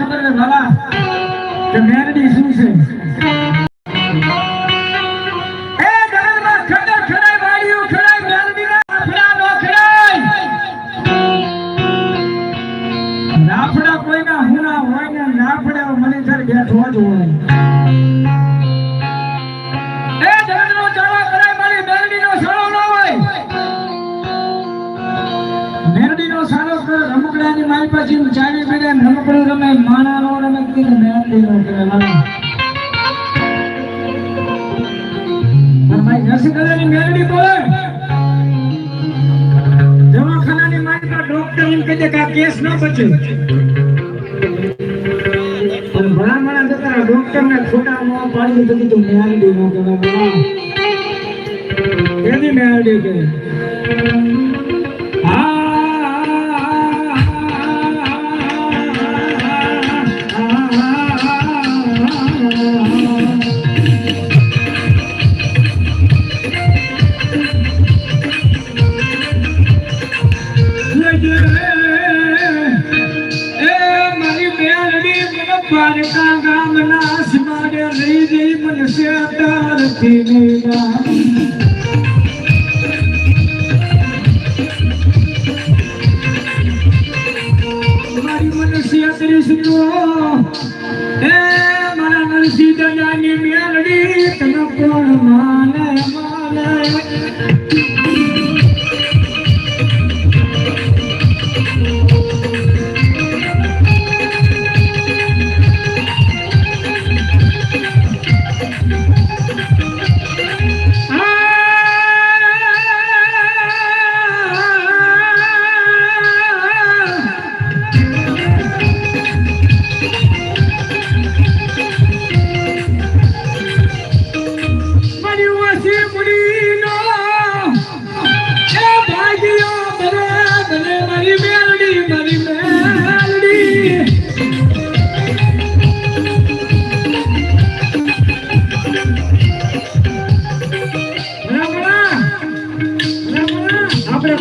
ખબર છે બાબા કે મેરડી શું છે? મેરડીનો સારો કર રમકડાની મારી પાસે નમકડું રમે માણા નો રમે માણા. પણ ડોક્ટર એમ કહે કે આ કેસ ન બચે. અને ભલામણા જતા ડોક્ટર ને ખોટા મો પાડી દીધું કીધું, મેલડી નો માણા કે ગામના સમાડે રહી રહી મનુષ્ય તારથી મેળા ત્રિષ્ણુ એ મારા નરસિંહ દાદાની મેલડી તને કોણ માને.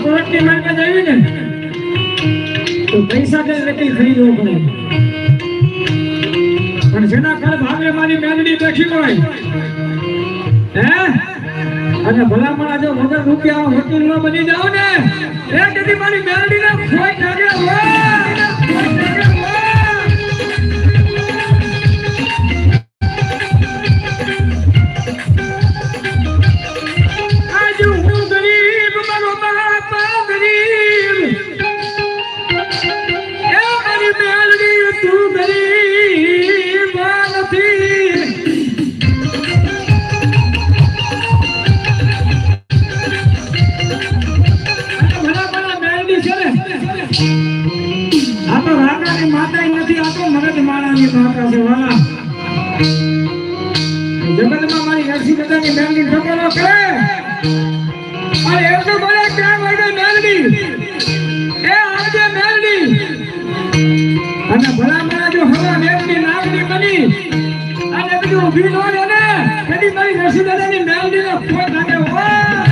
કોર્ટની માર્કે જઈએ ને, તો પૈસા દે વકીલ ખરીદવો પડે? પણ જેના ઘર ભાગે મારી મેલડી બેઠી હોય, હે? અને ભલામણ જો વગર રૂપિયા વકીલ ન બની જાવ ને, એ કદી મારી મેલડી ને ખોઈ લાગે આ તો રાજાની માતા નથી આ તો મગજ માળાની માતા મારી નરસિંહ દાદાની મેલડી ટકોરો કરે અને એવું તો બોલે, ક્યાં વળગે મેલડી એ અને ભલા ભલા જો હવા બની, અને બધું ઊભી નો ને કદી મારી નરસિંહ દાદાની મેલડીને ખોટ લાગે વાહ.